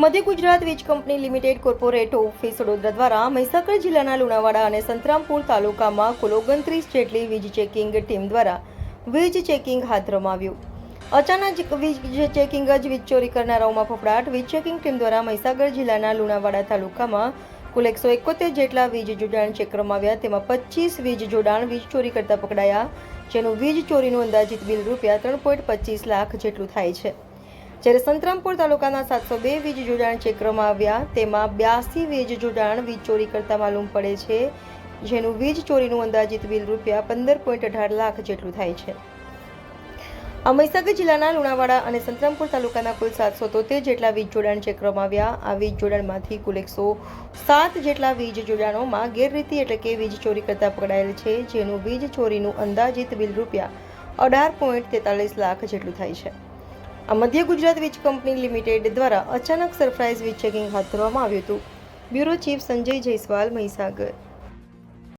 મધ્ય ગુજરાત વીજ company limited corporate office Vadodara દ્વારા મહીસાગર જિલ્લાના લુણાવાડા અને સંતરામપુર તાલુકામાં કુલ ઓગણત્રીસ જેટલી વીજ ચેકિંગ ટીમ દ્વારા વીજ ચેકિંગ હાથ ધરવામાં આવ્યું. અચાનક વીજ ચેકિંગ જ વીજ ચોરી કરનારાઓમાં ફફડાટ. વીજ ચેકિંગ ટીમ દ્વારા મહીસાગર જિલ્લાના લુણાવાડા તાલુકામાં કુલ એકસો એકોતેર જેટલા વીજ જોડાણ ચેક કરવામાં આવ્યા. તેમાં પચીસ વીજ જોડાણ વીજ ચોરી કરતા પકડાયા, જેનું વીજ ચોરીનું અંદાજિત બિલ રૂપિયા ત્રણ પોઈન્ટ પચીસ લાખ જેટલું થાય છે. જ્યારે સંતરામપુર તાલુકાના સાતસો બે વીજ જોડાણ ચેકરમાં આવ્યા, તેમાં બ્યાસી વીજ જોડાણ વીજ ચોરી કરતા માલુમ પડે છે, જેનું વીજ ચોરીનું અંદાજિત બિલ રૂપિયા પંદર પોઈન્ટ અઢાર લાખ જેટલું થાય છે. આ મહીસાગર જિલ્લાના લુણાવાડા અને સંતરામપુર તાલુકાના કુલ સાતસો તોતેર જેટલા વીજ જોડાણ ચેકરમાં આવ્યા. આ વીજ જોડાણમાંથી કુલ એકસો સાત જેટલા વીજ જોડાણોમાં ગેરરીતિ એટલે કે વીજ ચોરી કરતા પકડાયેલ છે, જેનું વીજ ચોરીનું અંદાજિત બિલ રૂપિયા અઢાર પોઈન્ટ તેતાલીસ લાખ જેટલું થાય છે. મધ્ય ગુજરાત વીજ કંપની લિમિટેડ દ્વારા અચાનક સરપ્રાઇઝ વીજ ચેકિંગ હાથ ધરવામાં આવ્યું હતું. Bureau chief Sanjay Jaiswal Mahisagar.